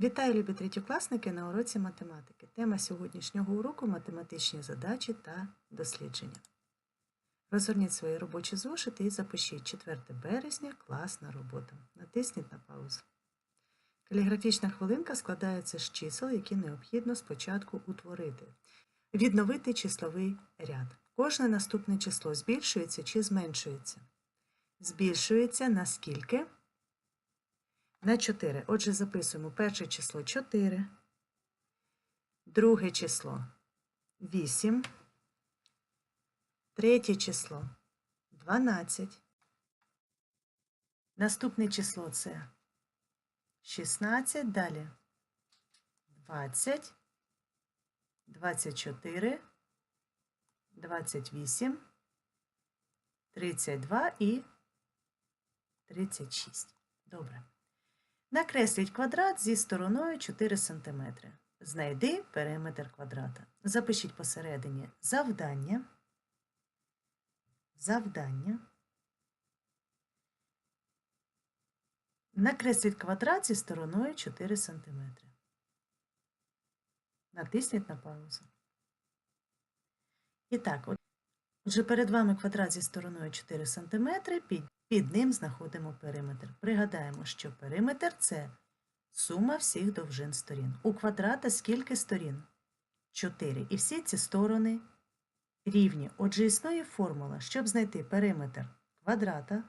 Вітаю, любі третьокласники на уроці математики. Тема сьогоднішнього уроку математичні задачі та дослідження. Розгорніть свої робочі зошити і запишіть 4 березня класна робота. Натисніть на паузу. Каліграфічна хвилинка складається з чисел, які необхідно спочатку утворити. Відновити числовий ряд. Кожне наступне число збільшується чи зменшується. Збільшується на скільки? На 4. Отже, записуємо перше число 4, друге число 8, третє число 12. Наступне число це 16, далі 20, 24, 28, 32 і 36. Добре. Накресліть квадрат зі стороною 4 см. Знайди периметр квадрата. Запишіть посередині завдання. Завдання. Накресліть квадрат зі стороною 4 см. Натисніть на паузу. І так, отже, перед вами квадрат зі стороною 4 см. Під під ним знаходимо периметр. Пригадаємо, що периметр це сума всіх довжин сторін. У квадрата скільки сторін? 4. І всі ці сторони рівні. Отже, існує формула, щоб знайти периметр квадрата,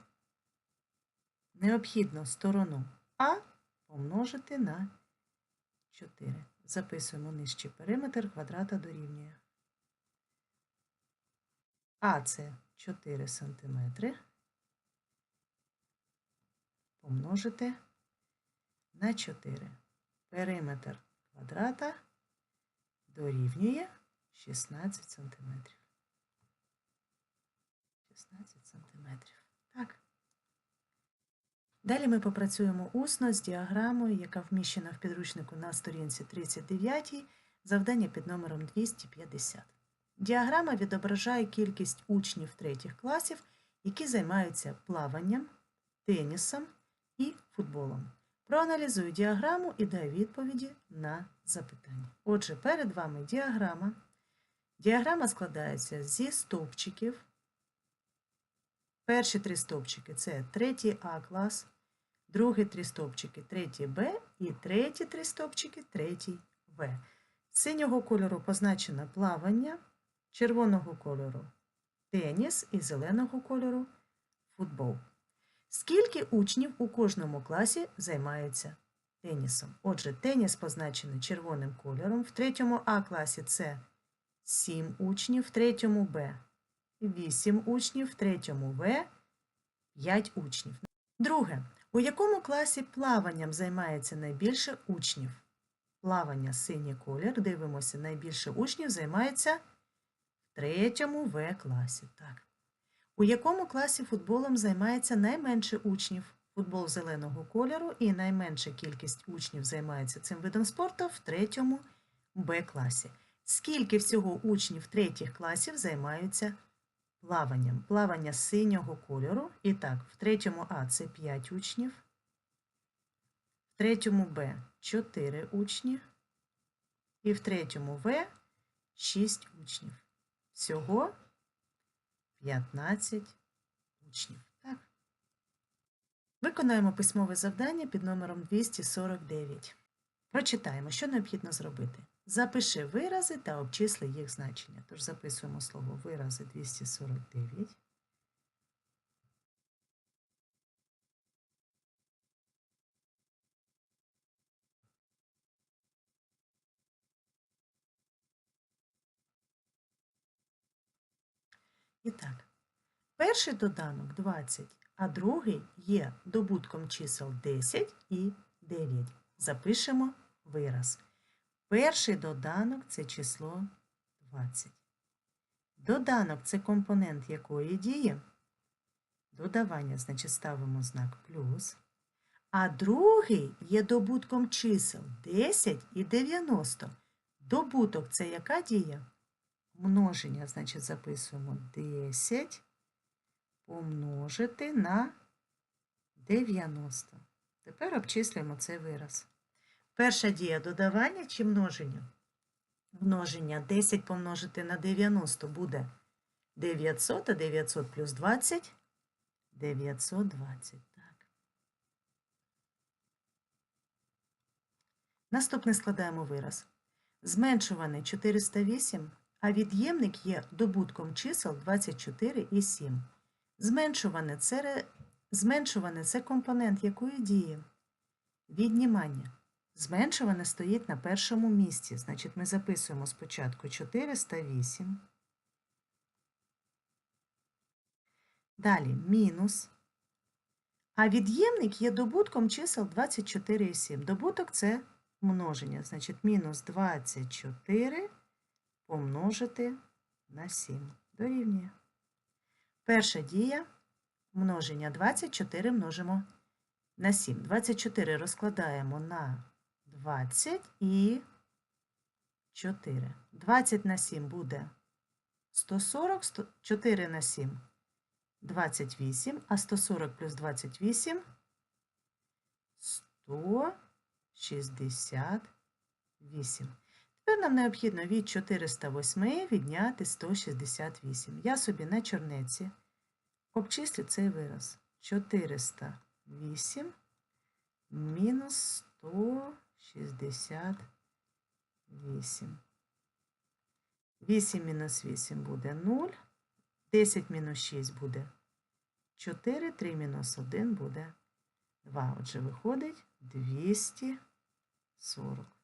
необхідно сторону А помножити на 4. Записуємо нижче периметр квадрата дорівнює. А це 4 см помножити на 4. Периметр квадрата дорівнює 16 см. 16 см. Так. Далі ми попрацюємо усно з діаграмою, яка вміщена в підручнику на сторінці 39, завдання під номером 250. Діаграма відображає кількість учнів третіх класів, які займаються плаванням, тенісом і футболом. Проаналізуй діаграму і дай відповіді на запитання. Отже, перед вами діаграма. Діаграма складається зі стовпчиків. Перші три стовпчики це третій А клас, другі три стовпчики третій Б і треті три стовпчики третій В. Синього кольору позначено плавання, червоного кольору теніс і зеленого кольору футбол. Скільки учнів у кожному класі займаються тенісом? Отже, теніс позначений червоним кольором. В третьому А класі це 7 учнів, в третьому Б 8 учнів, в третьому В 5 учнів. Друге. У якому класі плаванням займається найбільше учнів? Плавання синій колір. Дивимося, найбільше учнів займається третьому В класі. Так. У якому класі футболом займається найменше учнів? Футбол зеленого кольору і найменша кількість учнів займається цим видом спорту в третьому Б класі. Скільки всього учнів третіх класів займаються плаванням? Плавання синього кольору. І так, в третьому А це 5 учнів, в третьому Б 4 учні, і в третьому В 6 учнів. Всього 15 учнів. Так. Виконаємо письмове завдання під номером 249. Прочитаємо, що необхідно зробити. Запиши вирази та обчисли їх значення. Тож записуємо слово вирази 249. І так, перший доданок 20, а другий є добутком чисел 10 і 9. Запишемо вираз. Перший доданок це число 20. Доданок це компонент якої дії? Додавання, значить, ставимо знак плюс. А другий є добутком чисел 10 і 90. Добуток це яка дія? Множення, значить, записуємо 10 помножити на 90. Тепер обчислюємо цей вираз. Перша дія додавання чи множення? Множення 10 помножити на 90 буде 900, а 900 плюс 20 920. Так. Наступне складаємо вираз. Зменшуване 408, а від'ємник є добутком чисел 24 і 7. Зменшуване це, зменшуване це компонент якої дії? Віднімання. Зменшуване стоїть на першому місці. Значить, ми записуємо спочатку 408. Далі мінус. А від'ємник є добутком чисел 24 і 7. Добуток це множення. Значить, мінус 24 помножити на 7. Дорівнює. Перша дія множення 24 множимо на 7. 24 розкладаємо на 20 і 4. 20 на 7 буде 140, 100 4 на 7 28, а 140 плюс 28 168. Тепер нам необхідно від 408 відняти 168. Я собі на чорнеці обчислю цей вираз. 408 мінус 168. 8 мінус 8 буде 0. 10 мінус 6 буде 4, 3 мінус 1 буде 2. Отже, виходить 240.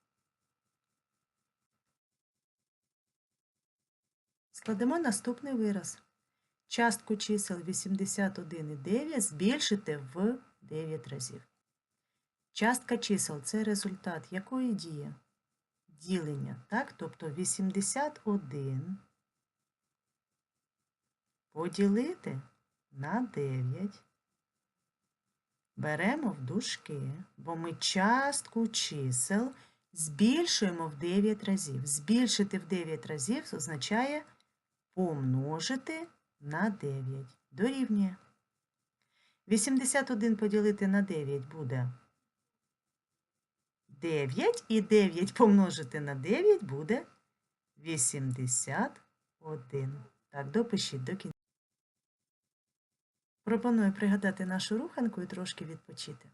Складемо наступний вираз. Частку чисел 81 і 9 збільшити в 9 разів. Частка чисел це результат якої дії? Ділення, так? Тобто 81 поділити на 9. Беремо в дужки, бо ми частку чисел збільшуємо в 9 разів. Збільшити в 9 разів означає помножити на 9. Дорівнює. 81 поділити на 9 буде 9, і 9 помножити на 9 буде 81. Так, допишіть до кінця. Пропоную пригадати нашу руханку і трошки відпочити.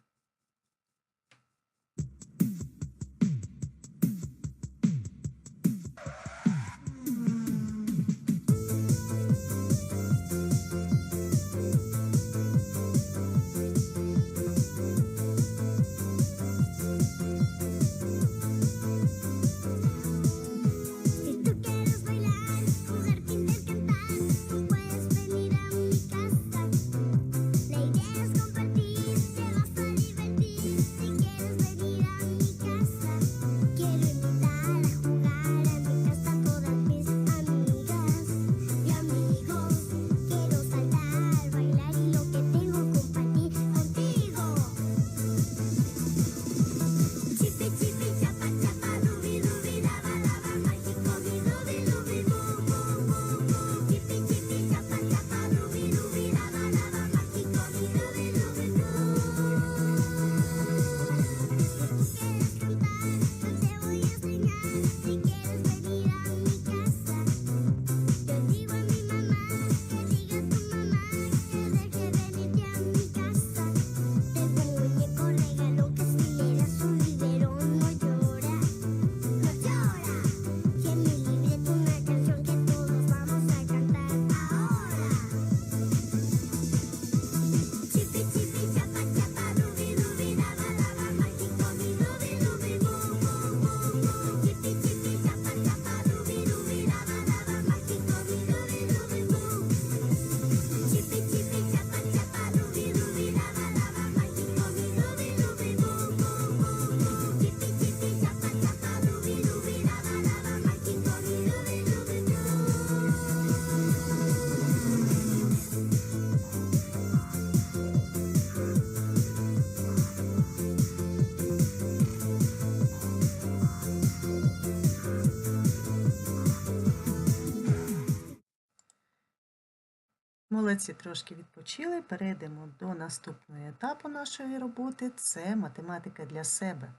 Молодці трошки відпочили. Перейдемо до наступного етапу нашої роботи це математика для себе.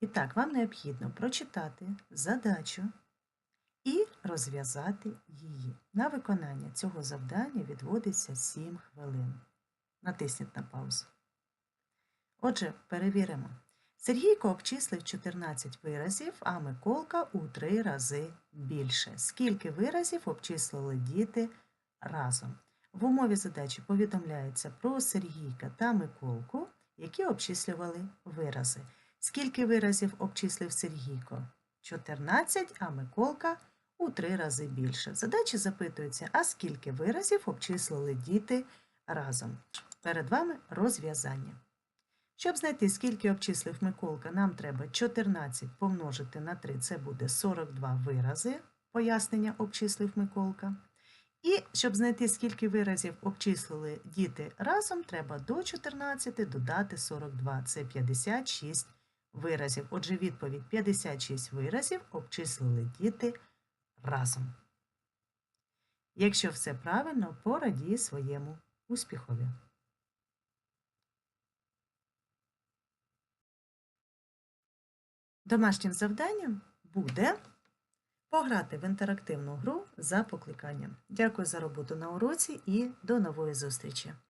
І так, вам необхідно прочитати задачу і розв'язати її. На виконання цього завдання відводиться 7 хвилин. Натисніть на паузу. Отже, перевіримо. Сергійко обчислив 14 виразів, а Миколка у 3 рази більше. Скільки виразів обчислили діти разом? В умові задачі повідомляється про Сергійка та Миколку, які обчислювали вирази. Скільки виразів обчислив Сергійко? 14, а Миколка у 3 рази більше. В задачі запитується, а скільки виразів обчислили діти разом? Перед вами розв'язання. Щоб знайти, скільки обчислив Миколка, нам треба 14 помножити на 3, це буде 42 вирази. Пояснення обчислив Миколка. І щоб знайти, скільки виразів обчислили діти разом, треба до 14 додати 42, це 56 виразів. Отже, відповідь 56 виразів обчислили діти разом. Якщо все правильно, порадій своєму успіхові. Домашнім завданням буде пограти в інтерактивну гру за покликанням. Дякую за роботу на уроці і до нової зустрічі!